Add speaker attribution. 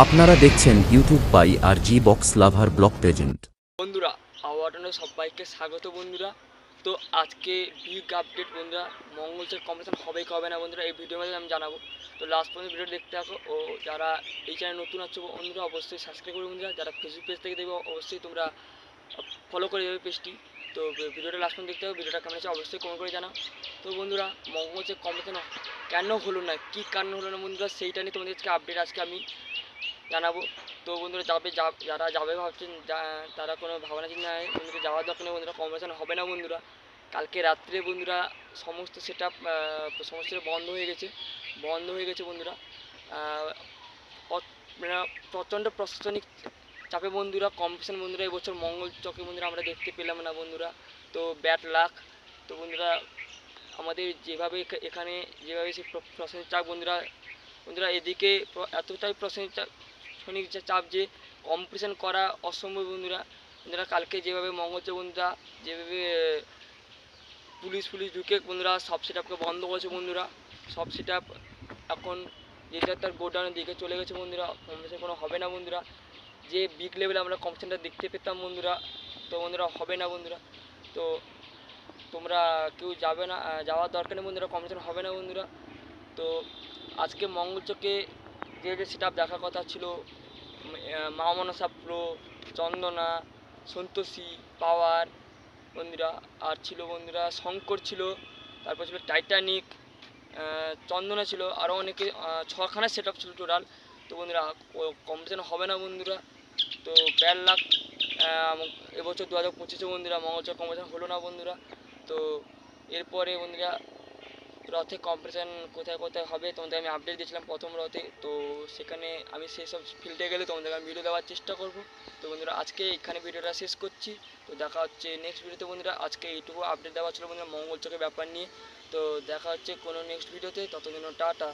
Speaker 1: আপনারা দেখছেন YouTube by R G box lover vlog present
Speaker 2: বন্ধুরা আওয়াটানো সবাইকে স্বাগত বন্ধুরা। তো আজকে বিগ আপডেট বন্ধুরা মঙ্গলচের কম্পিটিশন হবে কি হবে না বন্ধুরা, এই ভিডিওর মধ্যে আমি জানাব। তো লাস্ট পর্যন্ত ভিডিও দেখতে থাকো ও যারা এই চ্যানেল নতুন আছো বন্ধুরা, অবশ্যই সাবস্ক্রাইব করবে বন্ধুরা। যারা ফেসবুক পেজ থেকে দেখবে, অবশ্যই তোমরা ফলো করে দেবে পেজটি তো ভিডিওটা লাস্ট পর্যন্ত দেখতে হবে ভিডিওটা কেমন আছে অবশ্যই কমেন্ট করে জানাও। তো বন্ধুরা মঙ্গলচের কম্পিটিশন কেন কেন হলো না, কী কারণ হলো না বন্ধুরা, সেইটা নিয়ে তোমাদের আপডেট আজকে আমি জানাব। তো বন্ধুরা, যাবে যারা যাবে ভাবছেন তারা কোনো ভাবনা চিন্তা নেই বন্ধুরা যাওয়ার দরকার নেই বন্ধুরা কম্পিটিশন হবে না বন্ধুরা। কালকে রাত্রে বন্ধুরা সমস্ত সেট সমস্ত বন্ধ হয়ে গেছে, বন্ধ হয়ে গেছে বন্ধুরা। মানে প্রচণ্ড প্রশাসনিক চাপে বন্ধুরা কম্পিটিশন বন্ধুরা, এবছর মঙ্গল চকে বন্ধুরা আমরা দেখতে পেলাম না বন্ধুরা। তো ব্যাট লাক তো বন্ধুরা আমাদের যেভাবে এখানে যেভাবে সেই প্র- প্রশাসনিক চাপ, বন্ধুরা বন্ধুরা, এদিকে এতটাই প্রশাসনিক চাপ শনিক যে চাপ যে কম্পিটিশন করা অসম্ভব, বন্ধুরা। বন্ধুরা, কালকে যেভাবে মঙ্গলচে বন্ধুরা, যেভাবে পুলিশ পুলিশ ঢুকে, বন্ধুরা, সব সেট আপকে বন্ধ করেছে, বন্ধুরা। সব সেট আপ এখন যার তার গোডাউনের দিকে চলে গেছে, বন্ধুরা। কম্পিটিশন কোনো হবে না, বন্ধুরা। যে বিগ লেভেলে আমরা কম্পিটিশনটা দেখতে পেতাম, বন্ধুরা, তো বন্ধুরা, হবে না, বন্ধুরা। তো তোমরা কেউ যাবে না যাওয়ার দরকার নেই বন্ধুরা কম্পিটিশন হবে না বন্ধুরা। তো আজকে মঙ্গলচকে যে যে সেট দেখার কথা ছিল। মা মনসা প্রো, চন্দনা, সন্তোষী, পাওয়ার বন্ধুরা, আর ছিল বন্ধুরা শঙ্কর ছিল, তারপর ছিল টাইটানিক চন্দনা ছিল আরও অনেকে ছখানা সেট আপ ছিল টোটাল। তো বন্ধুরা কম্পিটিশন হবে না বন্ধুরা। তো ব্যাড লাখ এবছর দু হাজার পঁচিশে বন্ধুরা মঙ্গলচর কম্পিটিশন হলো না বন্ধুরা। তো এরপরে বন্ধুরা রথে কম্পিটিশান কোথায় কোথায় হবে তোমাদের আমি আপডেট দিয়েছিলাম প্রথম রথে, তো সেখানে আমি সেই সব ফিল্ডে গেলে তোমাদেরকে আমি ভিডিও দেওয়ার চেষ্টা করব। তো বন্ধুরা, আজকে এখানে ভিডিওটা শেষ করছি। তো দেখা হচ্ছে নেক্সট ভিডিওতে বন্ধুরা, আজকে এইটুকু আপডেট দেওয়া ছিল বন্ধুরা মঙ্গল চোখের ব্যাপার নিয়ে। তো দেখা হচ্ছে কোনো নেক্সট ভিডিওতে ততদিন টাটা।